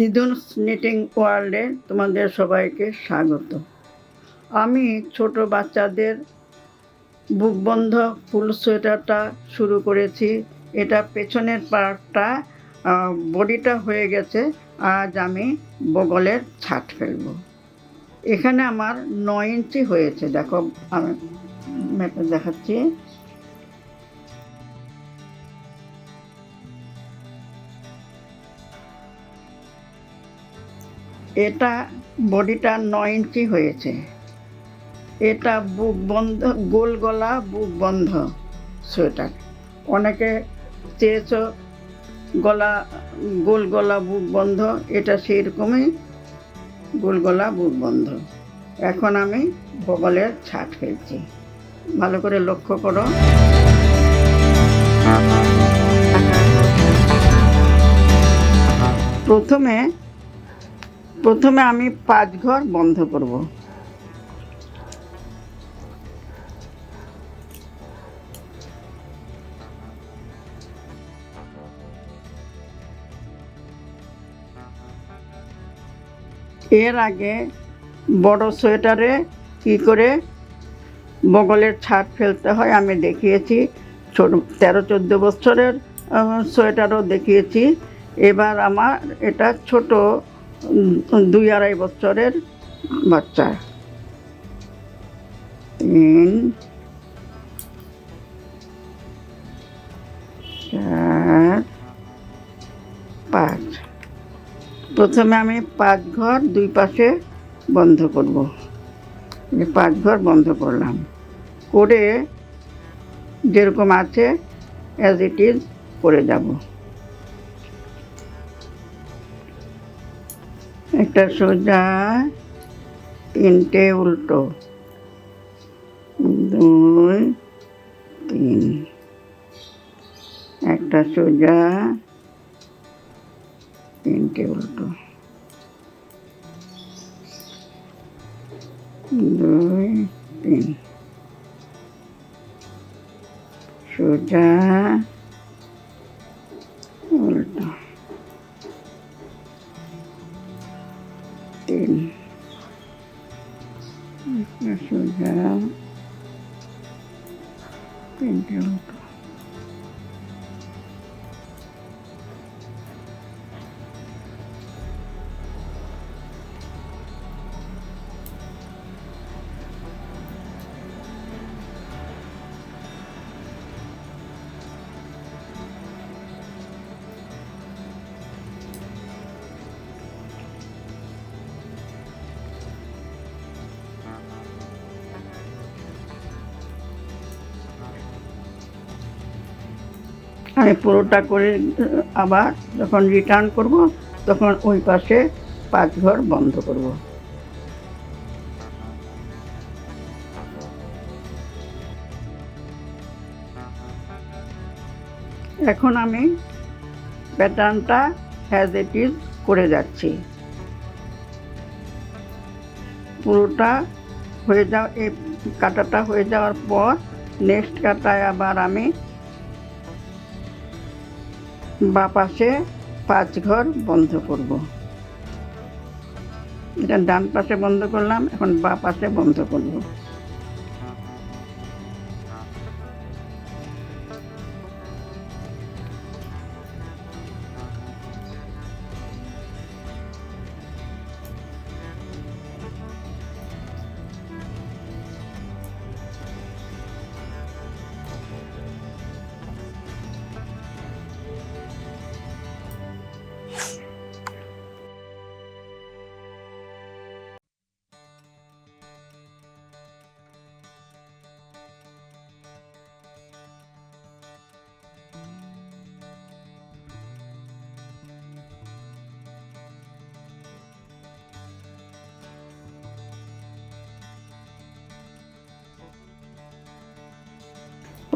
দিদুনস knitting ওয়ার্ল্ডে তোমাদের সবাইকে স্বাগত। আমি ছোট বাচ্চাদের বুক বন্ধ ফুল সোয়েটারটা শুরু করেছি। এটা পেছনের পার্টটা বডিটা হয়ে গেছে। আজ আমি বগলের ছাট ফেলব। এখানে আমার নয় ইঞ্চি হয়েছে। দেখো, আমি দেখাচ্ছি। এটা বডিটা নয় ইঞ্চি হয়েছে। এটা বুক বন্ধ, গোল গলা, বুক বন্ধ সোয়েটার। অনেকে চেয়েছ গলা, গোল গলা, বুক বন্ধ, এটা সেই রকমই গোল গলা, বুক বন্ধ। এখন আমি বগলের ছাট ফেলছি। ভালো করে লক্ষ্য করো। প্রথমে প্রথমে আমি পাঁচ ঘর বন্ধ করব। এর আগে বড় সোয়েটারে কি করে বগলের ছাদ ফেলতে হয় আমি দেখিয়েছি, ছোট তেরো চোদ্দ বছরের সোয়েটারও দেখিয়েছি। এবার আমার এটা ছোট দুই আড়াই বছরের বাচ্চা। তিন, চার, পাঁচ। প্রথমে আমি পাঁচ ঘর দুই পাশে বন্ধ করব। পাঁচ ঘর বন্ধ করলাম। করে যেরকম আছে অ্যাজ ইট ইজ করে যাব। একটা সোজা তিনটে উল্টো। দুই তিন। একটা সোজা তিনটে উল্টো। দুই তিন। সোজা উল্টো। একটা সোজা তিনটে আমি পুরোটা করে আবার যখন রিটার্ন করব, তখন ওই পাশে পাঁচ ঘর বন্ধ করব। এখন আমি প্যাটার্নটা হ্যাজ ইট ইজ করে যাচ্ছি। পুরোটা হয়ে যাওয়া, এই কাটাটা হয়ে যাওয়ার পর নেক্সট কাটায় আবার আমি বা পাশে পাঁচ ঘর বন্ধ করব। এটা ডান পাশে বন্ধ করলাম, এখন বা পাশে বন্ধ করব।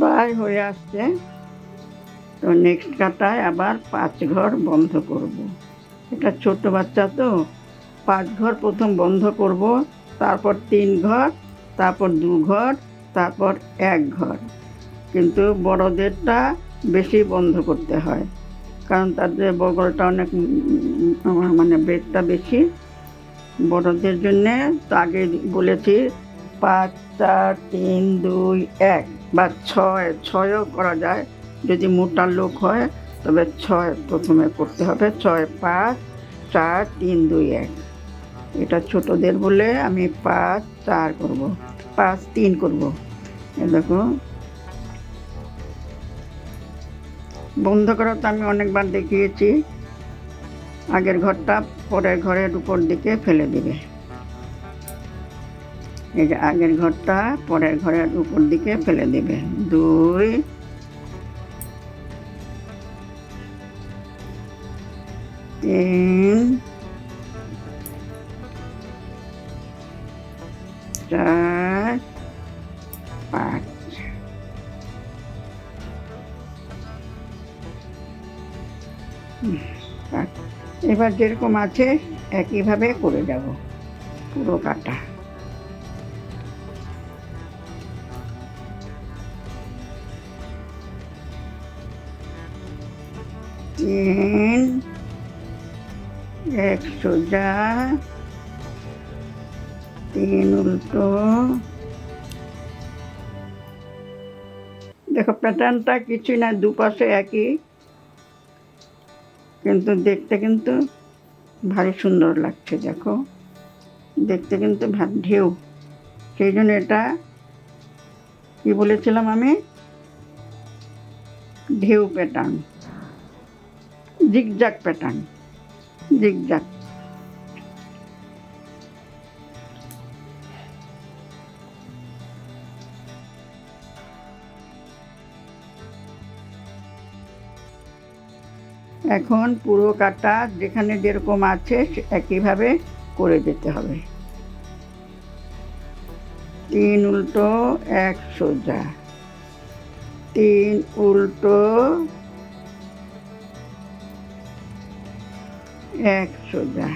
প্রায় হয়ে আসছে। তো নেক্সট কাটায় আবার পাঁচ ঘর বন্ধ করব। এটা ছোট বাচ্চা তো, পাঁচ ঘর প্রথম বন্ধ করব, তারপর তিন ঘর, তারপর দু ঘর, তারপর এক ঘর। কিন্তু বড়দেরটা বেশি বন্ধ করতে হয়, কারণ তাদের বগলটা অনেক মানে ব্রেডটা বেশি। বড়দের জন্যে তো আগে বলেছি, পাঁচ, চার, তিন, দুই, এক। বা ছয়, ছয়ও করা যায়। যদি মোটা লোক হয়, তবে ছয় প্রথমে করতে হবে। ছয়, পাঁচ, চার, তিন, দুই, এক। এটা ছোটদের বলে আমি পাঁচ, চার করব। পাঁচ, তিন করব। দেখো। বন্ধ করা তো, আমি অনেকবার দেখিয়েছি। আগের ঘরটা পরের ঘরের উপর দিকে ফেলে দিবে। এই যে আগের ঘরটা পরের ঘরের উপর দিকে ফেলে দিবে। দুই। তিন। চার। পাঁচ। এবার যেরকম আছে একইভাবে করে যাব। পুরো কাটা। তিন, এক সোজা, তিন উল্টো। দেখো প্যাটার্নটা কিছুই না, দুপাশে একই, কিন্তু দেখতে কিন্তু ভারী সুন্দর লাগছে, দেখো। দেখতে কিন্তু ঢেউ। সেই জন্য এটা কি বলেছিলাম আমি? ঢেউ প্যাটার্ন জিগজাগ প্যাটার্ন জিগজাগ এখন পুরো কাটা যেখানে যেরকম আছে একইভাবে করে যেতে হবে। তিন উল্টো, এক সোজা। তিন উল্টো এক সোজা।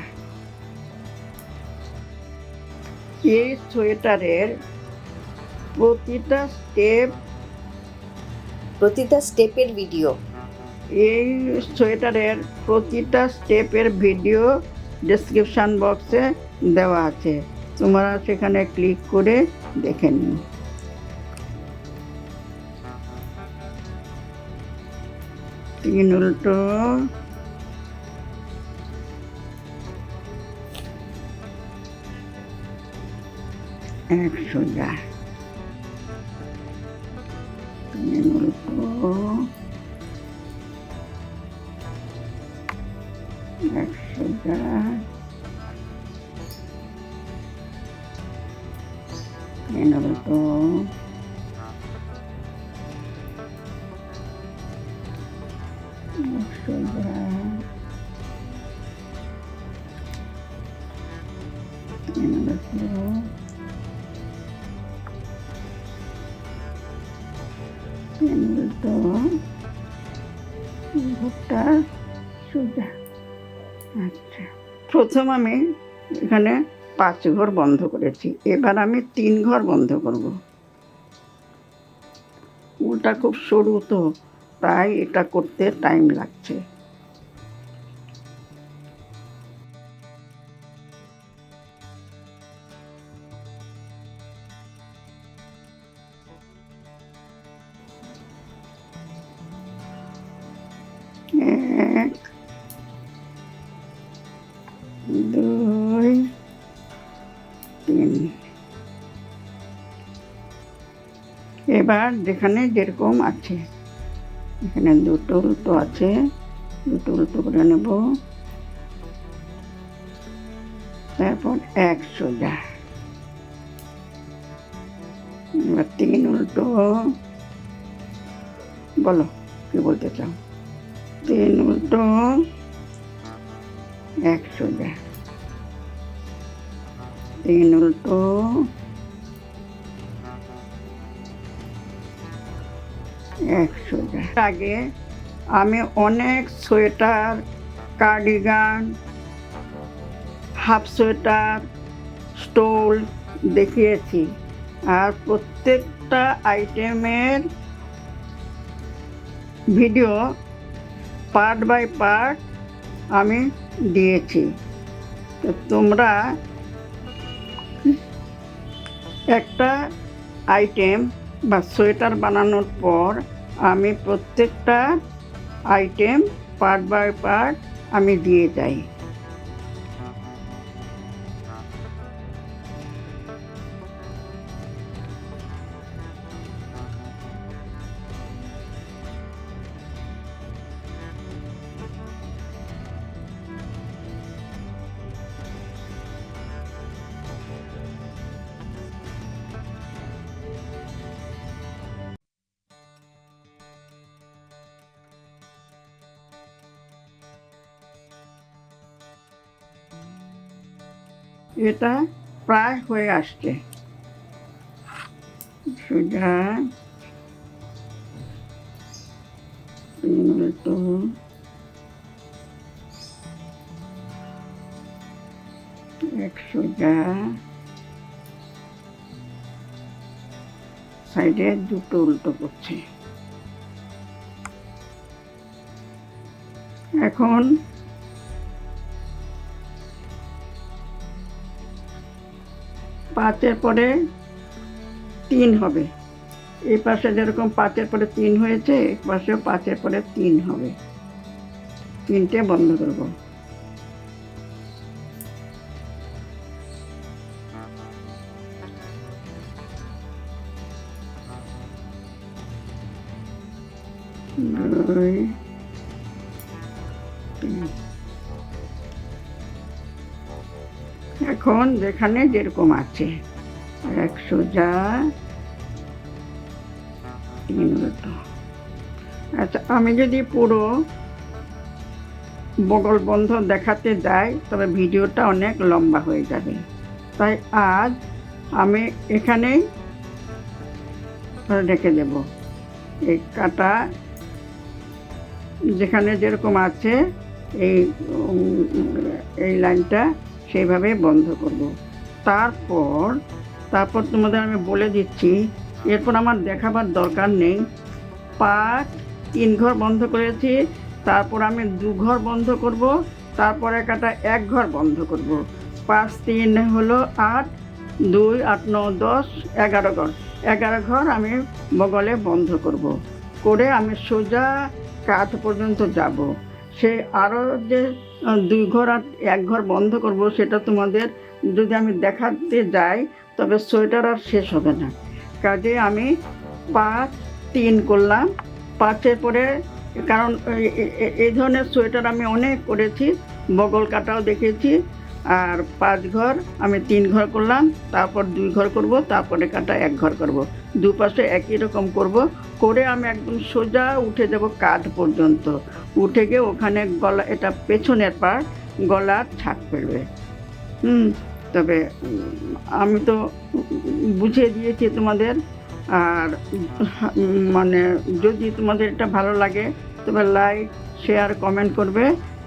এই সোয়েটারের প্রতিটা স্টেপ প্রতিটা স্টেপের ভিডিও। এই সোয়েটারের প্রতিটা স্টেপের ভিডিও ডেসক্রিপশান বক্সে দেওয়া আছে। তোমরা সেখানে ক্লিক করে দেখে নিও। তিন উল্টো এক সোজা তিন উল্টো এক সোজা তিন উল্টো এক সোজা তিন উল্টো ভুট্টা সোজা। আচ্ছা। প্রথম আমি এখানে পাঁচ ঘর বন্ধ করেছি। এবার আমি তিন ঘর বন্ধ করব। উলটা খুব সরু তো, তাই এটা করতে টাইম লাগছে। এবার যেখানে যেরকম আছে, এখানে দুটো উল্টো আছে, দুটো উল্টো করে নেব। তারপর এক সোজা। এবার তিন উল্টো। বলো, কি বলতে চাও? তিন উল্টো, এক সোজা। তিন উল্টো সোজা আগে আমি অনেক sweater, cardigan, half sweater, stole দেখিয়েছি। আর প্রত্যেকটা আইটেমের ভিডিও পার্ট বাই পার্ট আমি দিয়েছি। তো তোমরা একটা আইটেম বা সোয়েটার বানানোর পর আমি প্রত্যেকটা আইটেম পার্ট বাই পার্ট আমি দিয়ে যাই। এটা প্রায় হয়ে আসছে। সোজা। তো। এক সোজা। সাইডে দুটো উল্টো করছে। এখন পাঁচের পরে তিন হবে। এই পাশে যেরকম পাঁচের পরে তিন হয়েছে এই পাশে পাঁচের পরে তিন হবে। তিনটে বন্ধ করব। এখন যেখানে যেরকম আছে। এক সোজা। তিন আচ্ছা আমি যদি পুরো বগল বন্ধ দেখাতে যাই, তবে ভিডিওটা অনেক লম্বা হয়ে যাবে। তাই আজ আমি এখানেই রেখে দেব। এই কাটা যেখানে যেরকম আছে, এই এই লাইনটা সেইভাবে বন্ধ করব। তারপর তারপর তোমাদের আমি বলে দিচ্ছি, এরপর আমার দেখাবার দরকার নেই। পাঁচ, তিন ঘর বন্ধ করেছি, তারপর আমি দু ঘর বন্ধ করব, তারপর কাটা এক ঘর বন্ধ করব। পাঁচ, তিন হলো আট, দুই, আট, ন, দশ, এগারো ঘর। এগারো ঘর আমি বগলে বন্ধ করব। করে আমি সোজা কাঁধ পর্যন্ত যাব। সে আরও যে দুই ঘর আর এক ঘর বন্ধ করব, সেটা তোমাদের যদি আমি দেখাতে যাই, তবে সোয়েটার আর শেষ হবে না। কাজে আমি পাঁচ, তিন করলাম। পাঁচের পরে, কারণ এই- ধরনের সোয়েটার আমি অনেক করেছি, বগল কাটাও দেখেছি আর পাঁচ ঘর, আমি তিন ঘর করলাম, তারপর দুই ঘর করব, তারপরে কাটা এক ঘর করব। দুপাশে একই রকম করব, করে আমি একদম সোজা উঠে যাব কাঁধ পর্যন্ত। উঠে গিয়ে ওখানে গলা, এটা পেছনের পার গলার ছাপ ফেলবে। হুম, তবে আমি তো বুঝিয়ে দিয়েছি তোমাদের, আর মানে যদি তোমাদের এটা ভালো লাগে, তবে লাইক শেয়ার কমেন্ট করবে।